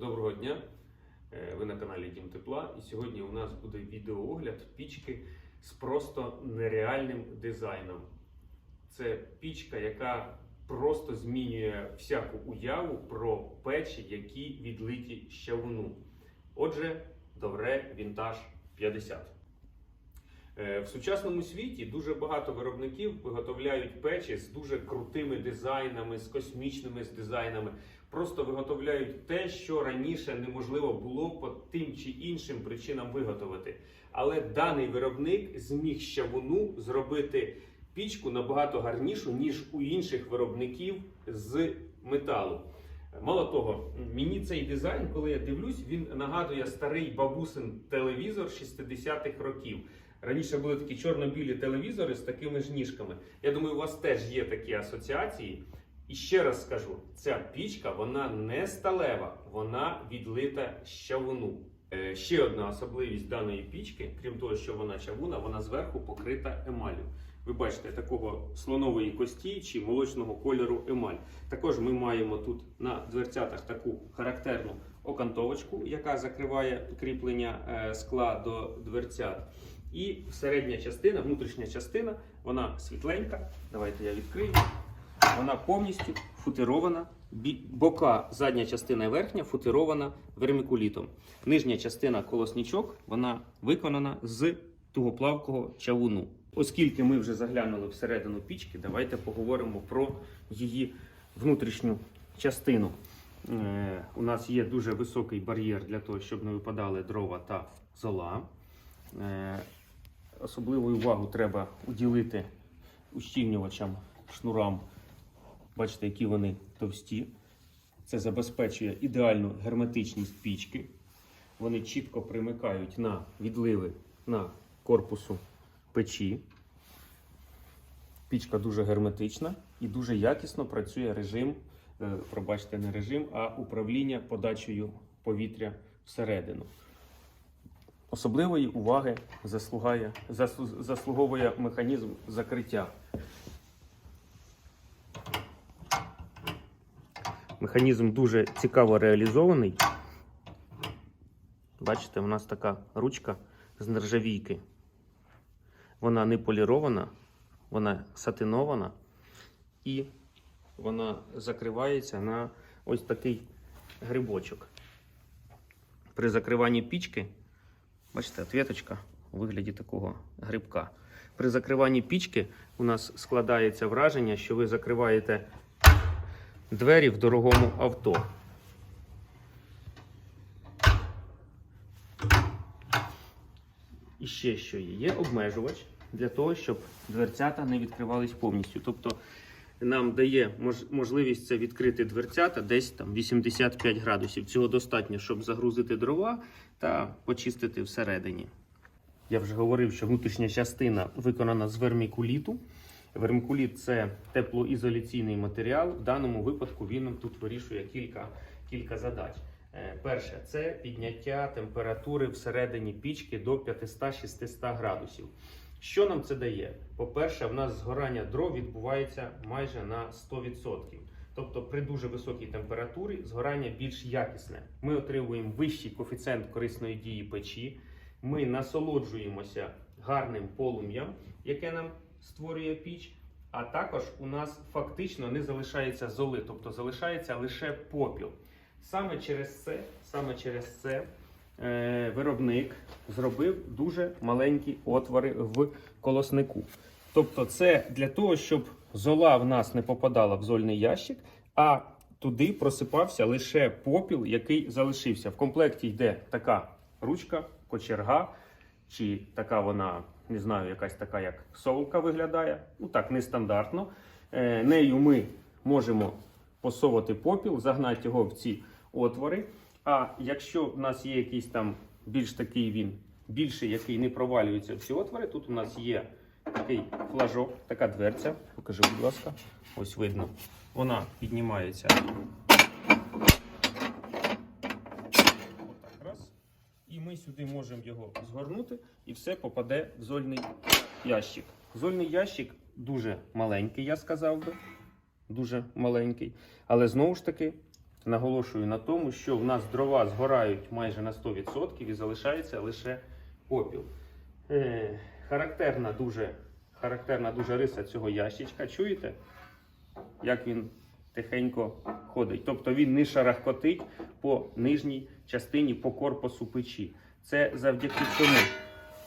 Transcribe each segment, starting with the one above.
Доброго дня! Е, Ви на каналі Дім Тепла. І сьогодні у нас буде відеоогляд пічки з просто нереальним дизайном. Це пічка, яка просто змінює всяку уяву про печі, які відлиті з. Отже, Довре Вінтаж 50. Е, В сучасному світі дуже багато виробників виготовляють печі з дуже крутими дизайнами, з космічними дизайнами. Просто виготовляють те, що раніше неможливо було по тим чи іншим причинам виготовити. Але даний виробник зміг з чавуну зробити пічку набагато гарнішу, ніж у інших виробників з металу. Мало того, мені цей дизайн, коли я дивлюсь, він нагадує старий бабусин телевізор 60-х років. Раніше були такі чорно-білі телевізори з такими ж ніжками. Я думаю, у вас теж є такі асоціації. І ще раз скажу: ця пічка вона не сталева, вона відлита з чавуну. Е, ще одна особливість даної пічки, крім того, що вона чавуна, вона зверху покрита емаллю. Ви бачите такого слонової кості чи молочного кольору емаль. Також ми маємо тут на дверцятах таку характерну окантовочку, яка закриває кріплення е, скла до дверцят. І середня частина, внутрішня частина, вона світленька. Давайте я відкрию. Вона повністю футирована. Бока, задня частина і верхня футирована вермикулітом. Нижня частина колоснічок вона виконана з тугоплавкого чавуну. Оскільки ми вже заглянули всередину пічки, давайте поговоримо про її внутрішню частину. Е, у нас є дуже високий бар'єр для того, щоб не випадали дрова та зола. Е, особливу увагу треба уділити ущільнювачам, шнурам. Бачите, які вони товсті. Це забезпечує ідеальну герметичність пічки. Вони чітко примикають на відливи на корпусу печі. Пічка дуже герметична і дуже якісно працює режим, е, пробачте, не режим, а управління подачею повітря всередину. Особливої уваги заслугає, заслуговує механізм закриття. Механізм дуже цікаво реалізований. Бачите, у нас така ручка з нержавійки. Вона не полірована, вона сатинована і вона закривається на ось такий грибочок. При закриванні пічки, бачите, отвіточка у вигляді такого грибка. При закриванні пічки у нас складається враження, що ви закриваєте двері в дорогому авто. І ще що є? Є обмежувач для того, щоб дверцята не відкривались повністю. Тобто нам дає можливість це відкрити дверцята десь там 85 градусів. Цього достатньо, щоб загрузити дрова та почистити всередині. Я вже говорив, що внутрішня частина виконана з вермікуліту. Вермикуліт це теплоізоляційний матеріал. В даному випадку він тут вирішує кілька, кілька задач. Е, Перше, це підняття температури всередині пічки до 500-600 градусів. Що нам це дає? По-перше, в нас згорання дров відбувається майже на 100%. Тобто при дуже високій температурі згорання більш якісне. Ми отримуємо вищий коефіцієнт корисної дії печі, ми насолоджуємося гарним полум'ям, яке нам створює піч. А також у нас фактично не залишається золи, тобто залишається лише попіл. Саме через це, саме через це виробник зробив дуже маленькі отвори в колоснику. Тобто, це для того, щоб зола в нас не попадала в зольний ящик, а туди просипався лише попіл, який залишився. В комплекті йде така ручка, кочерга, чи така вона, не знаю, якась така, як совка виглядає. Ну так, нестандартно. Е, нею ми можемо посовувати попіл, загнати його в ці отвори. А якщо в нас є якийсь там більш такий він, більший, який не провалюється в ці отвори, тут у нас є такий флажок, така дверця. Покажи, будь ласка, ось видно. Вона піднімається. І ми сюди можемо його згорнути, і все попаде в зольний ящик. Зольний ящик дуже маленький, я сказав би. Дуже маленький. Але знову ж таки, наголошую на тому, що в нас дрова згорають майже на 100% і залишається лише попіл. Е, характерна, дуже, характерна дуже риса цього ящичка. Чуєте? Як він тихенько ходить. Тобто він не шарахкотить по нижній частині, по корпусу печі. Це завдяки цьому.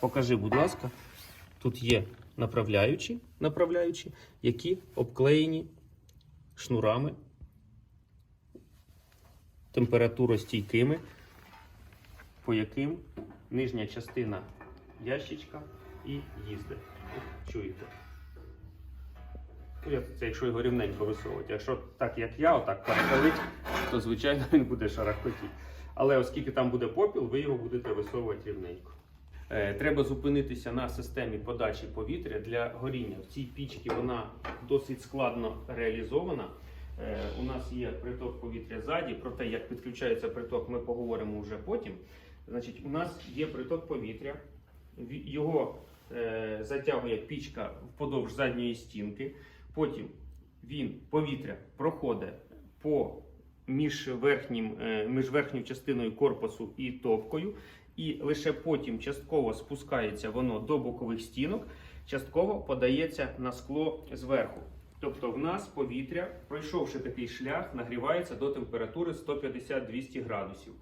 Покажи, будь ласка, тут є направляючі, направляючі які обклеєні шнурами температуростійкими, по яким нижня частина ящичка і їздить. Чуєте? Це якщо його рівненько висовувати. Якщо так, як я, отак перехилить, то звичайно він буде шарахкотіти. Але оскільки там буде попіл, ви його будете висовувати рівненько. Е, Треба зупинитися на системі подачі повітря для горіння. В цій пічці вона досить складно реалізована. Е, У нас є приток повітря ззаді. Про те, як підключається приток, ми поговоримо вже потім. Значить, у нас є приток повітря, його е, затягує пічка вподовж задньої стінки. Потім він повітря проходить по між, верхнім, е, між верхньою частиною корпусу і топкою, і лише потім частково спускається воно до бокових стінок, частково подається на скло зверху. Тобто в нас повітря, пройшовши такий шлях, нагрівається до температури 150-200 градусів.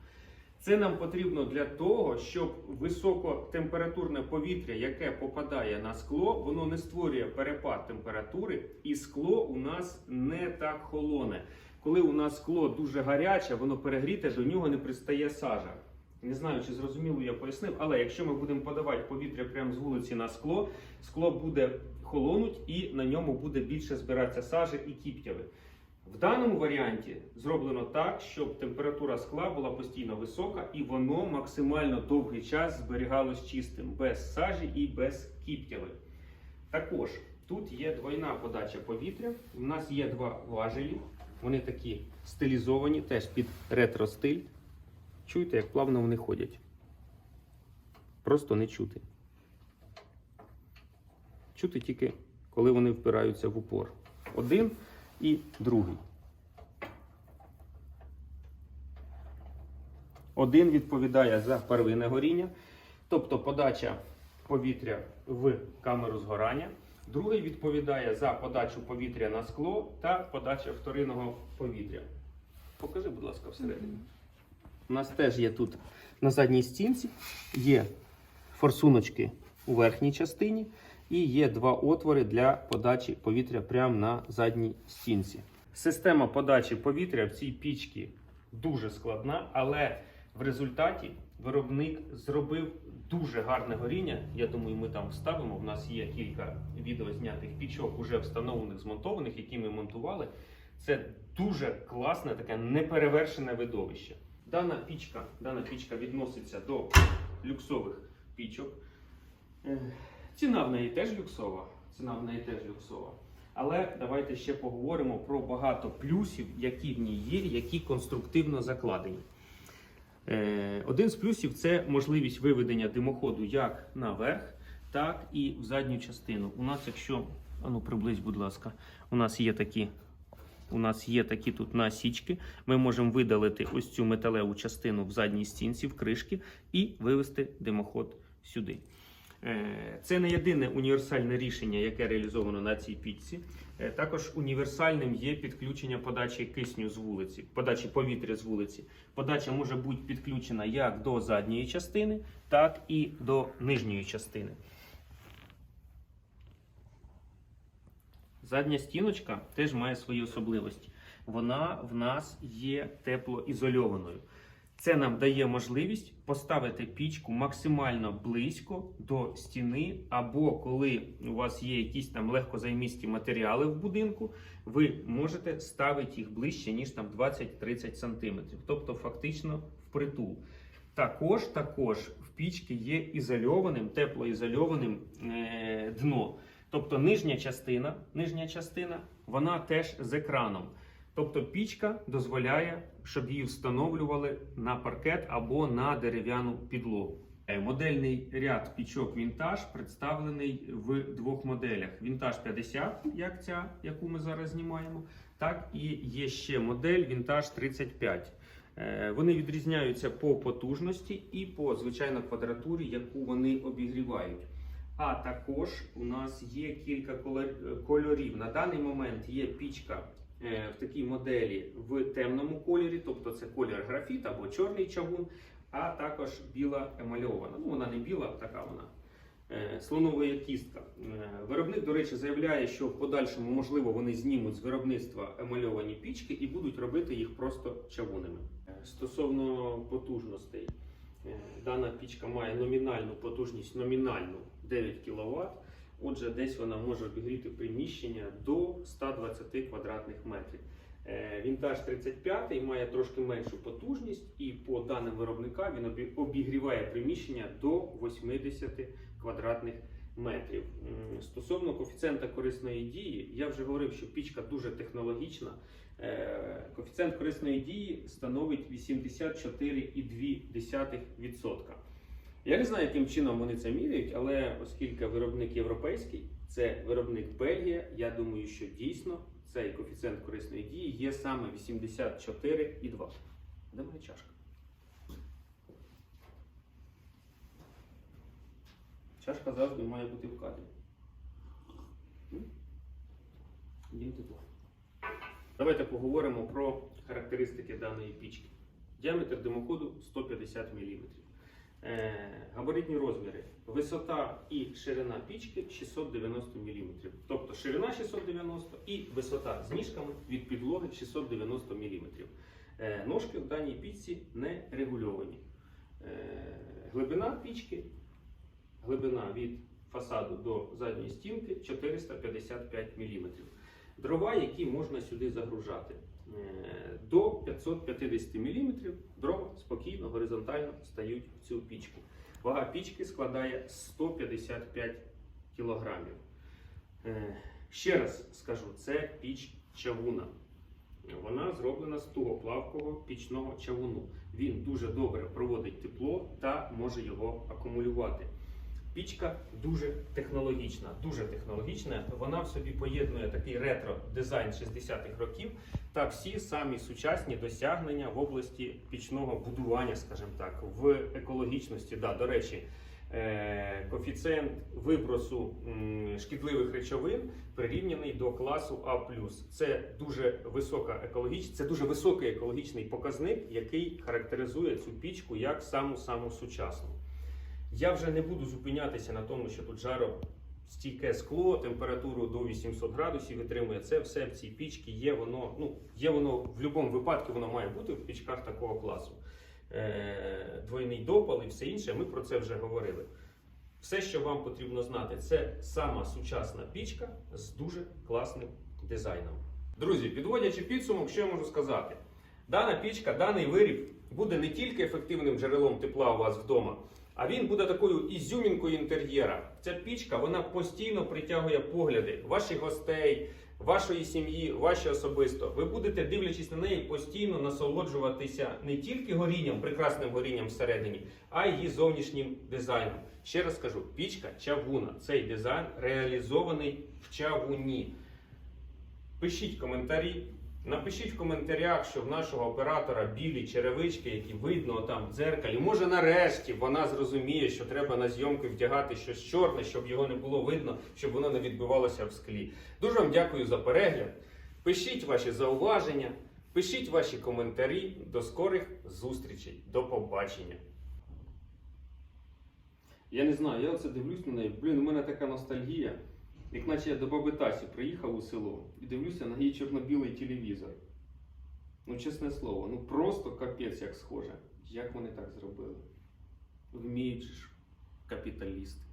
Це нам потрібно для того, щоб високотемпературне повітря, яке попадає на скло, воно не створює перепад температури, і скло у нас не так холоне. Коли у нас скло дуже гаряче, воно перегріте, до нього не пристає сажа. Не знаю, чи зрозуміло я пояснив, але якщо ми будемо подавати повітря прямо з вулиці на скло, скло буде холонуть і на ньому буде більше збиратися сажі і кіптяви. В даному варіанті зроблено так, щоб температура скла була постійно висока і воно максимально довгий час зберігалось чистим, без сажі і без кіптяви. Також тут є двойна подача повітря. У нас є два важелі. Вони такі стилізовані, теж під ретро-стиль. Чуєте, як плавно вони ходять. Просто не чути. Чути тільки, коли вони впираються в упор. Один і другий. Один відповідає за первинне горіння, тобто подача повітря в камеру згорання. Другий відповідає за подачу повітря на скло та подача вторинного повітря. Покажи, будь ласка, всередині. У нас теж є тут на задній стінці є форсуночки у верхній частині і є два отвори для подачі повітря прямо на задній стінці. Система подачі повітря в цій пічці дуже складна, але в результаті виробник зробив дуже гарне горіння. Я думаю, ми там вставимо. У нас є кілька відео знятих пічок, уже встановлених, змонтованих, які ми монтували. Це дуже класне, таке неперевершене видовище. Дана пічка, дана пічка відноситься до люксових пічок. Е, Ціна в неї теж люксова. Ціна в неї теж люксова. Але давайте ще поговоримо про багато плюсів, які в ній є, які конструктивно закладені. Е, Один з плюсів це можливість виведення димоходу як наверх, так і в задню частину. У нас, якщо, ану приблизь, будь ласка, у нас є такі. У нас є такі тут насічки. Ми можемо видалити ось цю металеву частину в задній стінці, в кришки, і вивести димоход сюди. Е, Це не єдине універсальне рішення, яке реалізовано на цій пічці. Е, Також універсальним є підключення подачі кисню з вулиці, подачі повітря з вулиці. Подача може бути підключена як до задньої частини, так і до нижньої частини. Задня стіночка теж має свої особливості. Вона в нас є теплоізольованою. Це нам дає можливість поставити пічку максимально близько до стіни, або коли у вас є якісь там легкозаймісті матеріали в будинку, ви можете ставити їх ближче, ніж там 20-30 см. Тобто фактично впритул. Також, також в пічці є ізольованим, теплоізольованим е, дно. Тобто нижня частина, нижня частина, вона теж з екраном. Тобто пічка дозволяє, щоб її встановлювали на паркет або на дерев'яну підлогу. Е, Модельний ряд пічок Вінтаж представлений в двох моделях: Вінтаж 50, як ця, яку ми зараз знімаємо, так і є ще модель Vintage 35. Е, Вони відрізняються по потужності і по звичайно квадратурі, яку вони обігрівають. А також у нас є кілька кольорів. На даний момент є пічка е, в такій моделі в темному кольорі, тобто це колір графіт або чорний чавун, а також біла емальована. Ну, вона не біла, така вона. Е, Слоновая кістка. Е, Виробник, до речі, заявляє, що в подальшому, можливо, вони знімуть з виробництва емальовані пічки і будуть робити їх просто чавунами. Стосовно потужностей, дана пічка має номінальну потужність номінальну 9 кВт. Отже, десь вона може обігріти приміщення до 120 квадратних метрів. Е, Вінтаж 35 має трошки меншу потужність, і по даним виробника він обігріває приміщення до 80 квадратних метрів. М, Стосовно коефіцієнта корисної дії, я вже говорив, що пічка дуже технологічна. Е, Коефіцієнт корисної дії становить 84,2%. Я не знаю, яким чином вони це міряють, але оскільки виробник європейський, це виробник Бельгія, я думаю, що дійсно цей коефіцієнт корисної дії є саме 84,2. Де моя чашка? Чашка завжди має бути в кадрі. Дім тепло. Давайте поговоримо про характеристики даної пічки. Діаметр димоходу 150 мм. Е, габаритні розміри. Висота і ширина пічки 690 мм. Тобто ширина 690 і висота з ніжками від підлоги 690 мм. Е, ножки в даній пічці не регульовані. Е, глибина пічки, глибина від фасаду до задньої стінки 455 мм. Дрова, які можна сюди загружати. Е, До 550 мм дрова спокійно, горизонтально стають в цю пічку. Вага пічки складає 155 кг. Ще раз скажу, це піч чавуна. Вона зроблена з тугоплавкого пічного чавуну. Він дуже добре проводить тепло та може його акумулювати. Пічка дуже технологічна, дуже технологічна. Вона в собі поєднує такий ретро-дизайн 60-х років та всі самі сучасні досягнення в області пічного будування, скажімо так, в екологічності. Да, до речі, е, коефіцієнт вибросу шкідливих речовин прирівняний до класу А+. Це дуже висока екологіч... це дуже високий екологічний показник, який характеризує цю пічку як саму саму сучасну. Я вже не буду зупинятися на тому, що тут жаро стійке скло, температуру до 800 градусів витримує. Це все в цій пічці є. Воно ну є воно в будь-якому випадку, воно має бути в пічках такого класу. Е, двойний допал і все інше. Ми про це вже говорили. Все, що вам потрібно знати, це сама сучасна пічка з дуже класним дизайном. Друзі, підводячи підсумок, що я можу сказати? Дана пічка, даний виріб буде не тільки ефективним джерелом тепла у вас вдома, а він буде такою ізюмінкою інтер'єра. Ця пічка вона постійно притягує погляди ваших гостей, вашої сім'ї, ваші особисто. Ви будете, дивлячись на неї, постійно насолоджуватися не тільки горінням, прекрасним горінням всередині, а й її зовнішнім дизайном. Ще раз скажу, пічка чавуна. Цей дизайн реалізований в чавуні. Пишіть коментарі. Напишіть в коментарях, що в нашого оператора білі черевички, які видно там в дзеркалі. Може, нарешті вона зрозуміє, що треба на зйомки вдягати щось чорне, щоб його не було видно, щоб воно не відбивалося в склі. Дуже вам дякую за перегляд. Пишіть ваші зауваження, пишіть ваші коментарі. До скорих зустрічей. До побачення. Я не знаю, я оце дивлюсь на неї. Блін, у мене така ностальгія. Як наче я до баби Тасі приїхав у село і дивлюся на її чорно-білий телевізор. Ну, чесне слово, ну просто капець як схоже. Як вони так зробили? Вміють ж капіталісти.